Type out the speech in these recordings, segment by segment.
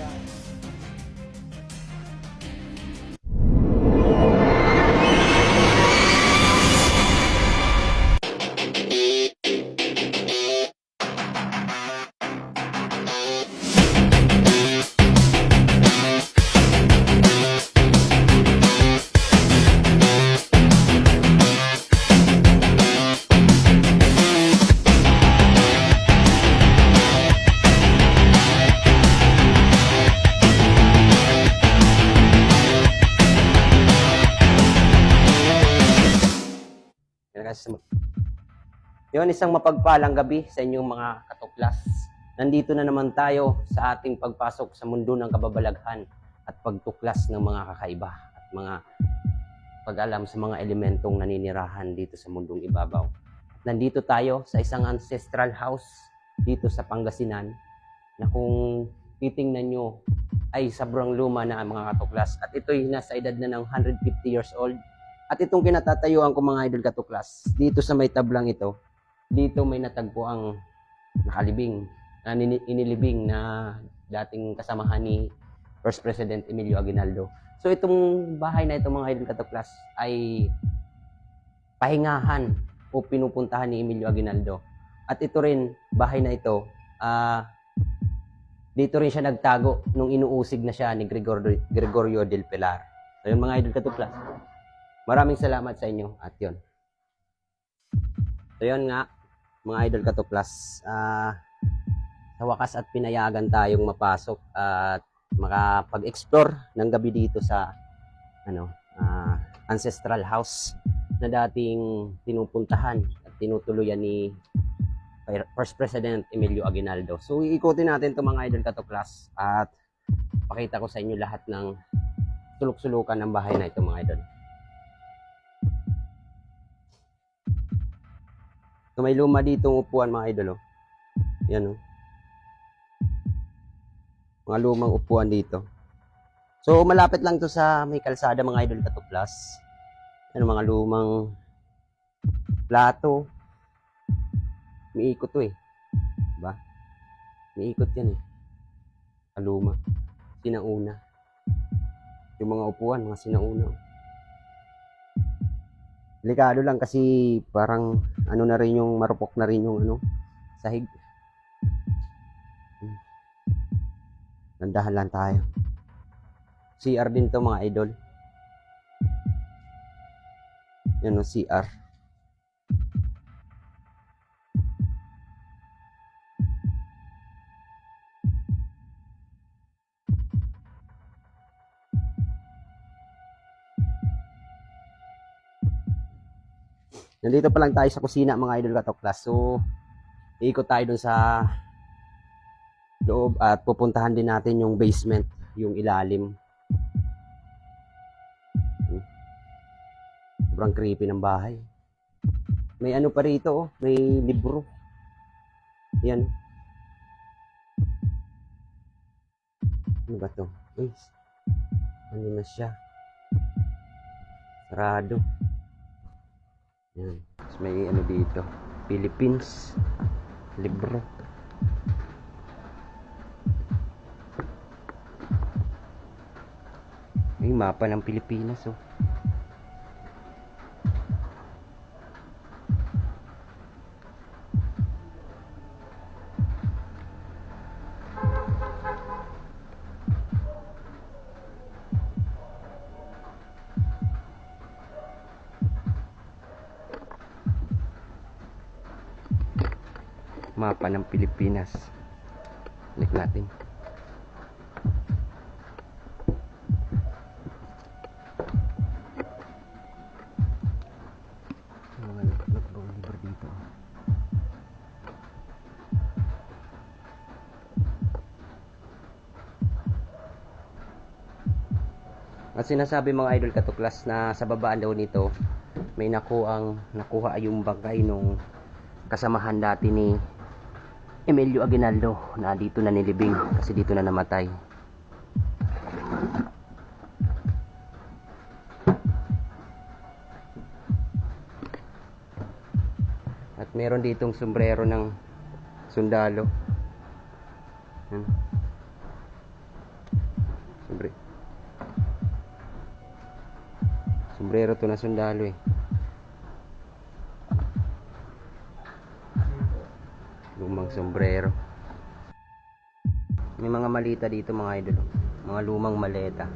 Yeah. Yun, isang mapagpalang gabi sa inyong mga katuklas. Nandito na naman tayo sa ating pagpasok sa mundo ng kababalaghan at pagtuklas ng mga kakaiba at mga pag-alam sa mga elementong naninirahan dito sa mundong ibabaw. Nandito tayo sa isang ancestral house dito sa Pangasinan na kung titingnan nyo ay sobrang luma na ang mga katuklas at ito'y nasa edad na ng 150 years old at itong kinatatayuan ko mga idol katuklas, dito sa may tablang ito, dito may natagpo ang nakalibing, na inilibing na dating kasamahan ni First President Emilio Aguinaldo. So itong bahay na ito mga idol katuklas ay pahingahan o pinupuntahan ni Emilio Aguinaldo. At ito rin, bahay na ito, ah dito rin siya nagtago nung inuusig na siya ni Gregorio, Gregorio del Pilar. So yun mga idol katuklas. Maraming salamat sa inyo at yun. So yun nga, mga idol katuklas, ah sa wakas at pinayagan tayong mapasok at makapag-explore ng gabi dito sa ano, ah, ancestral house na dating tinupuntahan at tinutuluyan ni First President Emilio Aguinaldo. So iikutin natin itong mga idol katuklas at pakita ko sa inyo lahat ng sulok-sulukan ng bahay na ito mga idol. May luma ditong upuan mga idol oh. Yan oh. Mga lumang upuan dito. So malapit lang to sa may kalsada mga idol katuklas. Yan mga lumang plato. Miikot to eh. Diba? Miikot yan eh. Kaluma. Sinauna. Yung mga upuan, mga sinauna. oh. Delikado lang kasi parang ano na rin yung marupok na rin yung ano sahig. Hmm. Nandahan lang tayo. CR din to mga idol. Yan o, CR. Nandito pa lang tayo sa kusina mga idol katoklas. So, iikot tayo dun sa loob at pupuntahan din natin yung basement, yung ilalim. Sobrang creepy ng bahay. May ano pa rito, oh. may libro. Yan. Ano ba to? Uy, ano na siya? Sarado. Yan. May ano dito. Philippines. Libro. May mapa ng Pilipinas oh. Mapa ng Pilipinas. Balik natin. At sinasabi mga idol katuklas na sa babaan daw nito may nakuang nakuha yung bangkay nung kasamahan dati ni Emilio Aguinaldo na dito na nilibing kasi dito na namatay. At meron ditong sombrero ng sundalo. Yan. Sombre. Sombrero to na sundalo eh. Lumang sombrero. May mga malita dito mga idol. Mga lumang maleta.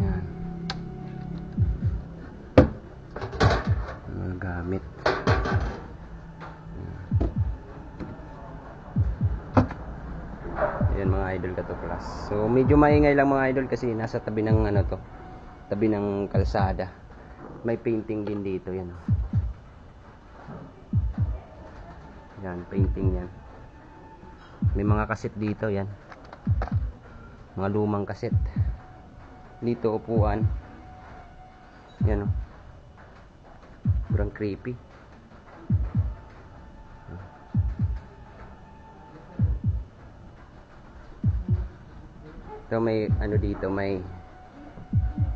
Yan. Mga gamit. Yan mga idol katuklas. So medyo maingay lang mga idol kasi nasa tabi ng ano to. Tabi ng kalsada. May painting din dito yan. Yan, painting yan. May mga kaset dito yan. Mga lumang kaset. Dito upuan. Yan oh. Sobrang creepy. So may ano dito, may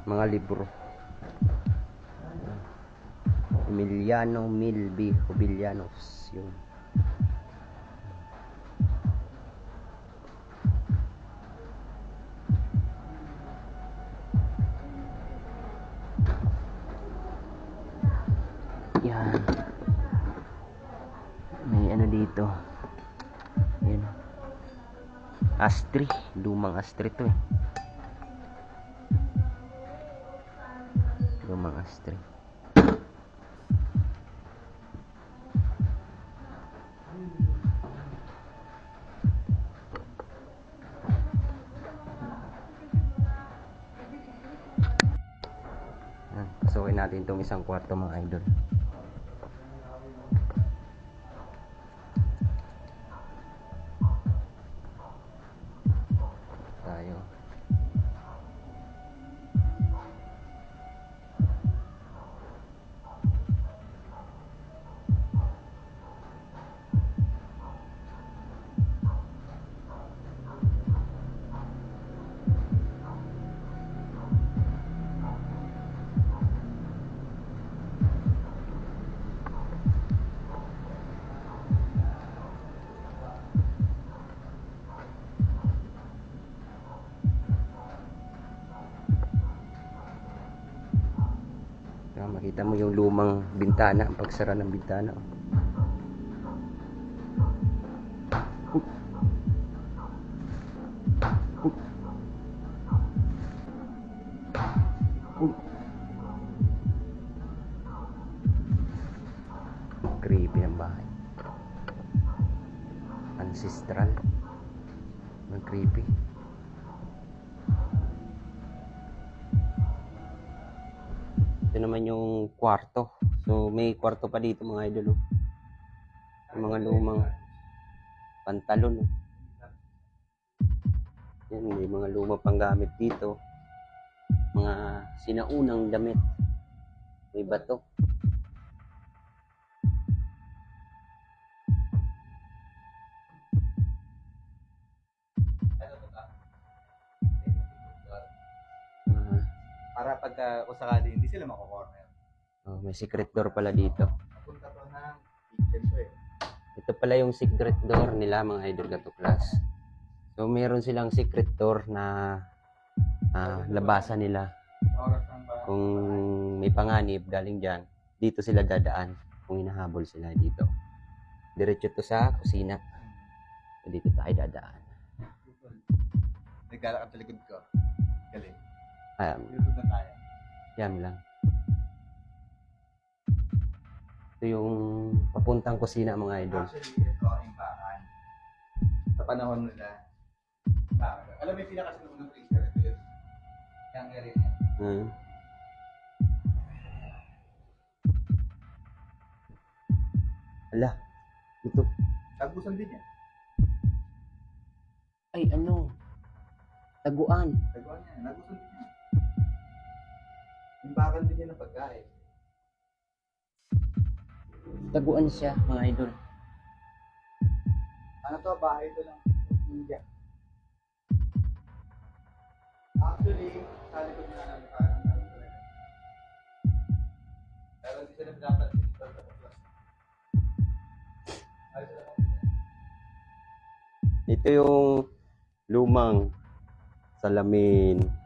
mga libro. Emiliano Milby Jubilanos yun. Dito. Yan. Astri. Lumang astri to eh. Lumang astri. Pasukin natin itong isang kwarto mga idol. Makita mo yung lumang bintana, ang pagsara ng bintana. oh. Kwarto. So, may kwarto pa dito mga idol. oh. Mga lumang pantalon. oh. Yan, may mga lumang panggamit dito. Mga sinaunang damit. May bato. Para pagka kung sakali hindi sila mako-corner. Oh, may secret door pala dito. Napunta to ng kitchen to eh. Ito pala yung secret door nila mga idol katuklas. So meron silang secret door na ah, labasan nila. Kung may panganib galing dyan, dito sila dadaan kung hinahabol sila dito. Diretso to sa kusina. So, dito tayo dadaan. Naglalakad sa likod ko. Galing. Um, YouTube na tayo. yan lang. Ito yung papuntang kusina mga idol. Actually, ito ang imbakan. Sa panahon nila. Bakit? Alam mo yung pinakasinunang freezer? Ito yun. Yung area niya. Hmm. Ala, ito. Tagusan din yan. Ay, ano? Taguan. Taguan niya. Nagustuhan niya. Imbakan din niya ng pagkain. Taguan siya, mga idol. Ano to? Bahay ito lang. India. Actually, sa likod na namin parang. Pero hindi sila lang ako. Ito yung lumang salamin.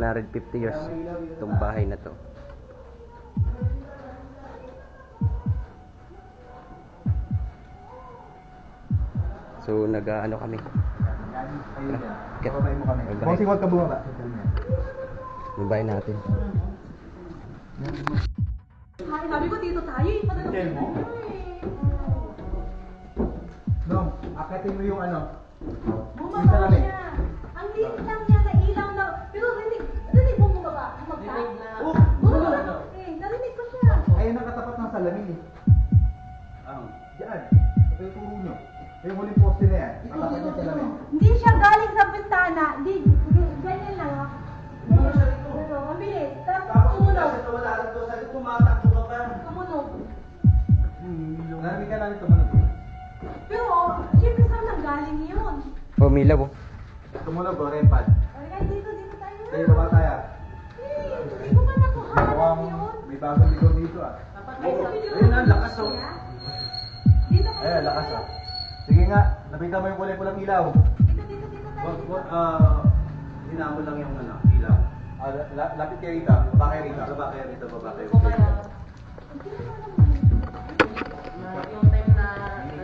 $150 years itong bahay na to. So, nag-ano kami. Babay mo kami. Bossing, huwag ka bumaba. Yung bahay natin. Ay, sabi ko dito tayo eh. Padala Hotel mo? Dong, akitin mo yung ano. Bumaba siya. Ang liit lang Yung huling poste na yan. Yung salamin. Hindi siya galing sa bintana. Di, di ganyan lang ah. Ganyan. Ano, ang bilis. Tapos tumunog. wala rin to. Sabi tumatakbo ka pa. Tumunog. Narinig ka lang tumunog. Pero, siyempre saan nang galing yun? Pumilaw oh. Tumunog o, rempad. Ay, kahit dito, dito tayo. Tayo baba tayo. Eh, hindi ko pa nakuhanan Mukhang yun. may bagong ligaw dito ah. Ay, sabi niyo, Ayun na, lakas oh. siya. Dito kayo. Ayun, lakas ah. Sige nga, nabitan mo yung kulay pulang ilaw. Dito, dito, dito tayo. Wag, wag, ah, hinamon lang yung ano, ilaw. Ah, la- la- lapit kayo rito. Baba kayo rito. Baba kayo rito, baba kayo rito.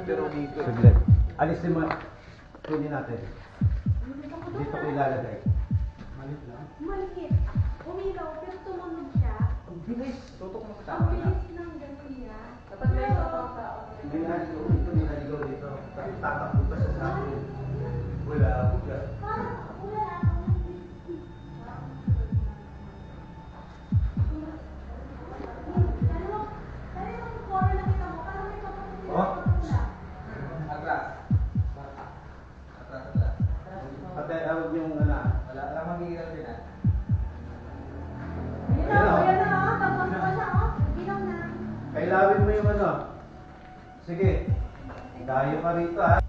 Pero dito. Saglit. Alisin mo. Kunin natin. Dito ko ilalagay. Maliit. Umilaw, pero tumunog siya. Ang bilis. Tutok mo sa Ang bilis ng ganun niya. Pero, Hindi na dito. Ito na dito dito. Tatakbo pa siya sa akin. Wala. Wala. Kailawin mo yung ano. Sige. Dayo pa rito ah.